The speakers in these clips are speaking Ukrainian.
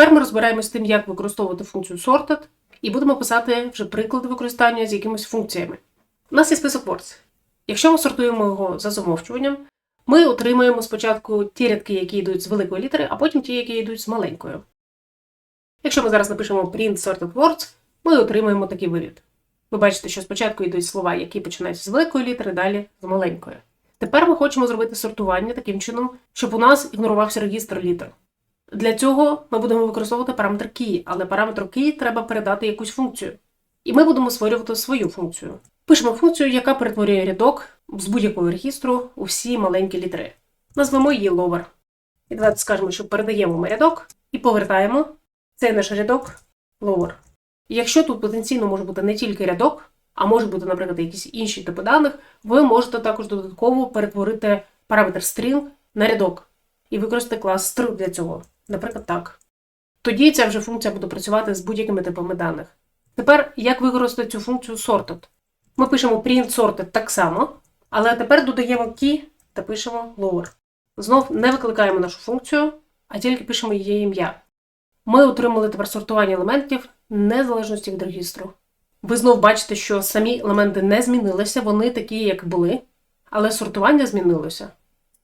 Тепер ми розбираємося з тим, як використовувати функцію sorted, і будемо писати вже приклади використання з якимись функціями. У нас є список words. Якщо ми сортуємо його за замовчуванням, ми отримуємо спочатку ті рядки, які йдуть з великої літери, а потім ті, які йдуть з маленькою. Якщо ми зараз напишемо print sorted words, ми отримаємо такий вигляд. Ви бачите, що спочатку йдуть слова, які починаються з великої літери, далі з маленької. Тепер ми хочемо зробити сортування таким чином, щоб у нас ігнорувався регістр літер. Для цього ми будемо використовувати параметр key, але параметру key треба передати якусь функцію. І ми будемо створювати свою функцію. Пишемо функцію, яка перетворює рядок з будь-якого регістру у всі маленькі літери. Назвемо її lower. І давайте скажемо, що передаємо ми рядок і повертаємо цей наш рядок lower. І якщо тут потенційно може бути не тільки рядок, а може бути, наприклад, якісь інші типи даних, ви можете також додатково перетворити параметр string на рядок і використати клас str для цього. Наприклад, так. Тоді ця вже функція буде працювати з будь-якими типами даних. Тепер, як використати цю функцію sorted? Ми пишемо print sorted так само, але тепер додаємо key та пишемо lower. Знов не викликаємо нашу функцію, а тільки пишемо її ім'я. Ми отримали тепер сортування елементів незалежності від регістру. Ви знов бачите, що самі елементи не змінилися, вони такі, як були, але сортування змінилося.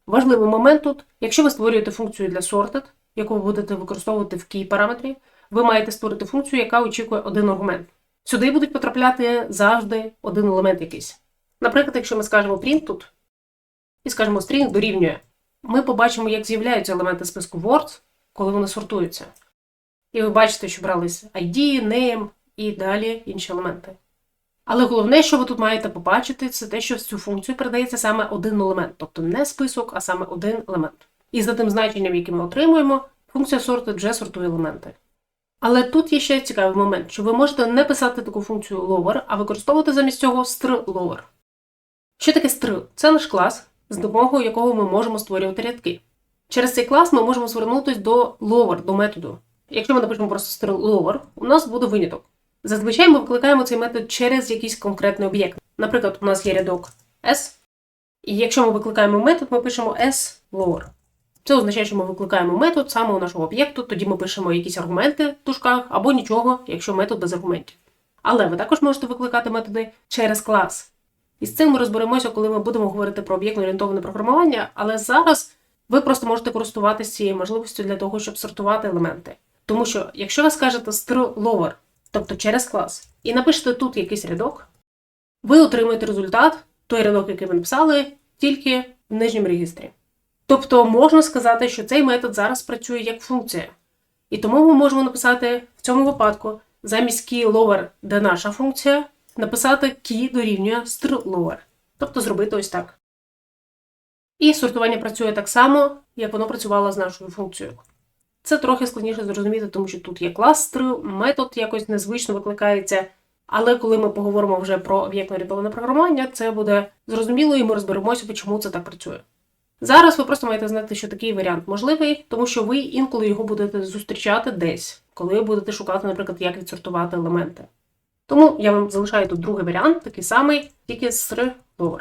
Важливий момент тут, якщо ви створюєте функцію для sorted, яку ви будете використовувати в key параметрі, ви маєте створити функцію, яка очікує один аргумент. Сюди будуть потрапляти завжди один елемент якийсь. Наприклад, якщо ми скажемо print тут і скажемо string дорівнює, ми побачимо, як з'являються елементи списку words, коли вони сортуються. І ви бачите, що брались ID, name і далі інші елементи. Але головне, що ви тут маєте побачити, це те, що в цю функцію передається саме один елемент, тобто не список, а саме один елемент. І за тим значенням, яке ми отримуємо, функція sorted вже сортує елементи. Але тут є ще цікавий момент, що ви можете не писати таку функцію lower, а використовувати замість цього str lower. Що таке str? Це наш клас, з допомогою якого ми можемо створювати рядки. Через цей клас ми можемо звернутися до lower, до методу. Якщо ми напишемо просто str lower, у нас буде виняток. Зазвичай ми викликаємо цей метод через якийсь конкретний об'єкт. Наприклад, у нас є рядок S, і якщо ми викликаємо метод, ми пишемо S lower. Це означає, що ми викликаємо метод саме у нашого об'єкту, тоді ми пишемо якісь аргументи в тушках або нічого, якщо метод без аргументів. Але ви також можете викликати методи через клас. І з цим ми розберемося, коли ми будемо говорити про об'єктно-орієнтоване програмування, але зараз ви просто можете користуватися цією можливістю для того, щоб сортувати елементи. Тому що, якщо ви скажете str lower, тобто через клас, і напишете тут якийсь рядок, ви отримаєте результат, той рядок, який ви написали, тільки в нижньому регістрі. Тобто можна сказати, що цей метод зараз працює як функція. І тому ми можемо написати в цьому випадку замість key lower, де наша функція, написати key дорівнює str lower. Тобто зробити ось так. І сортування працює так само, як воно працювало з нашою функцією. Це трохи складніше зрозуміти, тому що тут є клас str, метод якось незвично викликається. Але коли ми поговоримо вже про об'єктно-орієнтоване програмування, це буде зрозуміло, і ми розберемося, чому це так працює. Зараз ви просто маєте знати, що такий варіант можливий, тому що ви інколи його будете зустрічати десь, коли ви будете шукати, наприклад, як відсортувати елементи. Тому я вам залишаю тут другий варіант, такий самий, тільки з 3 lower.